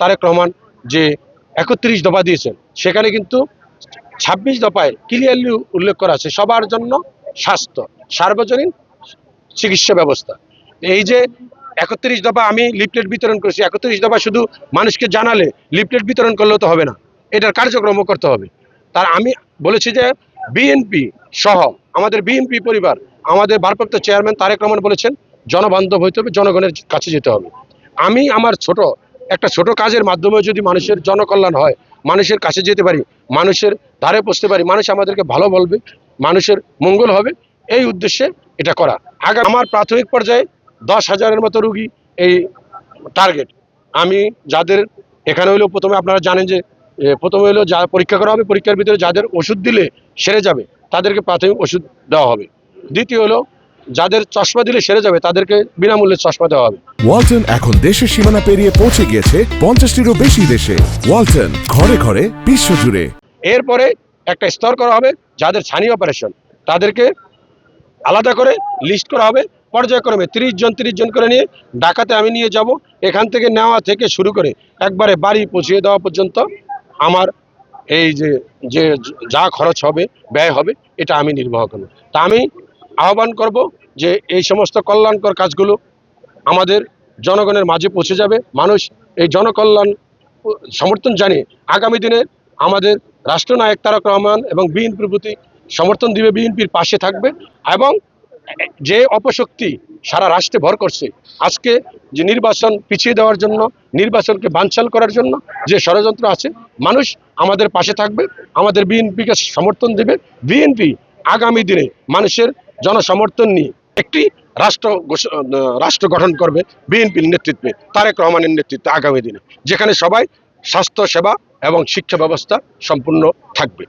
তারেক রহমান যে একত্রিশ দফা দিয়েছেন, সেখানে কিন্তু ছাব্বিশ দফায় ক্লিয়ারলি উল্লেখ করা আছে সবার জন্য স্বাস্থ্য, সার্বজনীন চিকিৎসা ব্যবস্থা। এই যে একত্রিশ দফা আমি লিফলেট বিতরণ করেছি, একত্রিশ দফা শুধু মানুষকে জানালে লিফলেট বিতরণ করলেও তো হবে না, এটার কার্যক্রম করতে হবে। তার আমি বলেছি যে বিএনপি সহ, আমাদের বিএনপি পরিবার, আমাদের ভারপ্রাপ্ত চেয়ারম্যান তারেক রহমান বলেছেন, জনবান্ধব হইতে হবে, জনগণের কাছে যেতে হবে। আমি আমার ছোট একটা ছোট কাজের মাধ্যমে যদি মানুষের জনকল্যাণ হয়, মানুষের কাছে যেতে পারি, মানুষের ধারে বসতে পারি, মানুষ আমাদেরকে ভালো বলবে, মানুষের মঙ্গল হবে, এই উদ্দেশ্যে এটা করা। আগে আমার প্রাথমিক পর্যায়ে দশ হাজারের মতো রুগী এই টার্গেট আমি যাদের, এখানে হইলেও প্রথমে আপনারা জানেন যে প্রথমে হলো যা পরীক্ষা করা হবে, পরীক্ষার ভিতরে যাদের ওষুধ দিলে সেরে যাবে, তাদেরকে প্রাথমিক ওষুধ দেওয়া হবে। দ্বিতীয় হলো যাদের চশমা দিলে সেরে যাবে তাদেরকে বিনামূল্যে চশমা দেওয়া হবে। ওয়ালটন এখন দেশের সীমানা পেরিয়ে পৌঁছে গিয়েছে পঞ্চাশটিরও বেশি দেশে। ওয়ালটন ঘরে ঘরে বিশ্ব জুড়ে এরপরে একটা স্তর করা হবে যাদের ছানি অপারেশন তাদেরকে আলাদা করে লিস্ট করা হবে পর্যায়ক্রমে। তিরিশ জন তিরিশ জন করে নিয়ে ডাকাতে আমি নিয়ে যাব। এখান থেকে নেওয়া থেকে শুরু করে একবারে বাড়ি পৌঁছিয়ে দেওয়া পর্যন্ত আমার এই যে যে যা খরচ হবে ব্যয় হবে এটা আমি নির্বাহ করব। তা আমি আহ্বান করব যে এই সমস্ত কল্যাণকর কাজগুলো আমাদের জনগণের মাঝে পৌঁছে যাবে। মানুষ এই জনকল্যাণ সমর্থন জানিয়ে আগামী দিনে আমাদের রাষ্ট্রনায়ক তারক রহমান এবং বিএনপির প্রতি সমর্থন দিবে, বিএনপির পাশে থাকবে এবং যে অপশক্তি সারা রাষ্ট্রে ভর করছে, আজকে যে নির্বাচন পিছিয়ে দেওয়ার জন্য, নির্বাচনকে বানচাল করার জন্য যে ষড়যন্ত্র আছে, মানুষ আমাদের পাশে থাকবে, আমাদের বিএনপিকে সমর্থন দেবে। বিএনপি আগামী দিনে মানুষের জনসমর্থন নিয়ে একটি রাষ্ট্র রাষ্ট্র গঠন করবে বিএনপির নেতৃত্বে, তারেক রহমানের নেতৃত্বে আগামী দিনে, যেখানে সবাই স্বাস্থ্য সেবা এবং শিক্ষা ব্যবস্থা সম্পূর্ণ থাকবে।